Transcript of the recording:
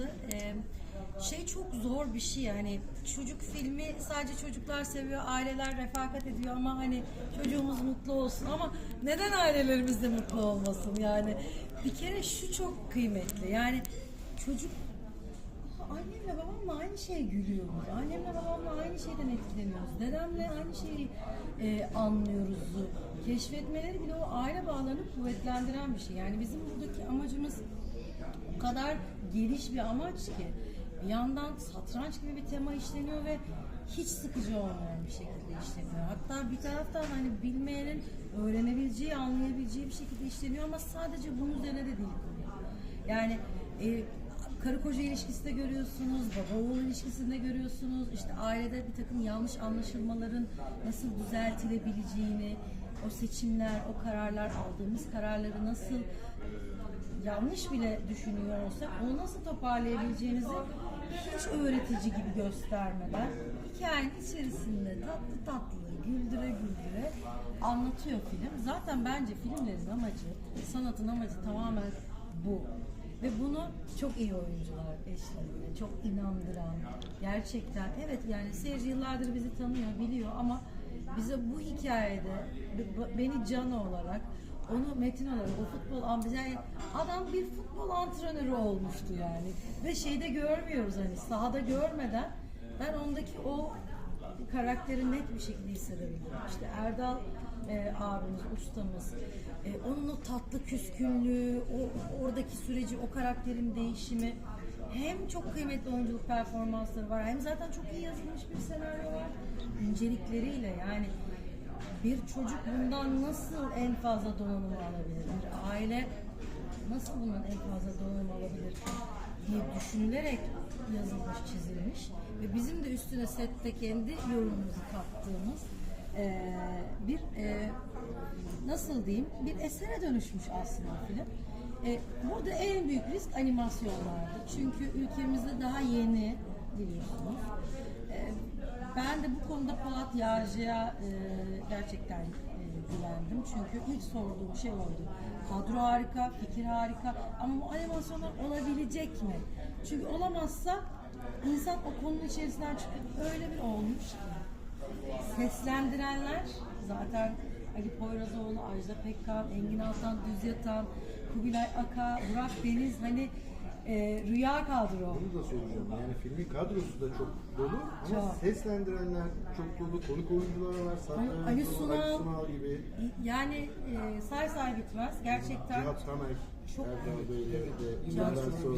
açıkçası. Ee, şey çok zor bir şey yani çocuk filmi sadece çocuklar seviyor, aileler refakat ediyor ama hani çocuğumuz mutlu olsun ama neden ailelerimiz de mutlu olmasın yani bir kere şu çok kıymetli yani çocuk annemle babamla aynı şeye gülüyoruz. Annemle babamla aynı şeyden etkileniyoruz. Dedemle aynı şeyi e, anlıyoruz. Keşfetmeleri bile o aile bağlarını kuvvetlendiren bir şey. Yani bizim buradaki amacımız kadar geniş bir amaç ki bir yandan satranç gibi bir tema işleniyor ve hiç sıkıcı olmayan bir şekilde işleniyor. Hatta bir taraftan hani bilmeyenin öğrenebileceği, anlayabileceği bir şekilde işleniyor ama sadece bunun üzerine de değil. Yani e, karı koca ilişkisinde görüyorsunuz, baba oğul ilişkisinde görüyorsunuz. İşte ailede bir takım yanlış anlaşılmaların nasıl düzeltilebileceğini, o seçimler, o kararlar, aldığımız kararları nasıl yanlış bile düşünüyor olsak onu nasıl toparlayabileceğinizi hiç öğretici gibi göstermeden hikayenin içerisinde tatlı tatlı güldüre güldüre anlatıyor film. Zaten bence filmlerin amacı, sanatın amacı tamamen bu. Ve bunu çok iyi oyuncular eşliğinde, çok inandıran, gerçekten evet yani seyirci yıllardır bizi tanıyor, biliyor ama bize bu hikayede beni can olarak onu metin olarak o futbol yani adam bir futbol antrenörü olmuştu yani. Ve şeyde görmüyoruz hani sahada görmeden ben ondaki o karakteri net bir şekilde hissedebiliyorum. İşte Erdal e, abimiz, ustamız, e, onun o tatlı küskünlüğü, o oradaki süreci, o karakterin değişimi hem çok kıymetli oyunculuk performansları var hem zaten çok iyi yazılmış bir senaryo var. İncelikleriyle yani bir çocuk bundan nasıl en fazla donanım alabilir? Bir aile nasıl bundan en fazla donanım alabilir diye düşünülerek yazılmış, çizilmiş ve bizim de üstüne sette kendi yorumumuzu kattığımız eee, bir eee, nasıl diyeyim bir esere dönüşmüş aslında film. E, burada en büyük risk animasyonlardı. Çünkü ülkemizde daha yeni biliyorsunuz. E, ben de bu konuda Polat Yağcı'ya e, gerçekten e, güvendim. Çünkü ilk sorduğum şey oldu. Kadro harika, fikir harika ama bu animasyonlar olabilecek mi? Çünkü olamazsa insan o konunun içerisinden çıkıp öyle bir olmuş. Seslendirenler zaten Ali Poyrazoğlu, Ajda Pekkan, Engin Altan, Düz Yatan, Kubilay Aka, Burak Deniz hani e, rüya kadro. Bunu da soracağım. Yani filmin kadrosu da çok dolu ama Çok. seslendirenler çok dolu. Konuk oyuncular var. Satranç, Ali- Ali Sunal. Gibi. Yani e, say say bitmez. Gerçekten Cihat Tamer. Çok- Erdal Bey'le de yıllar sonra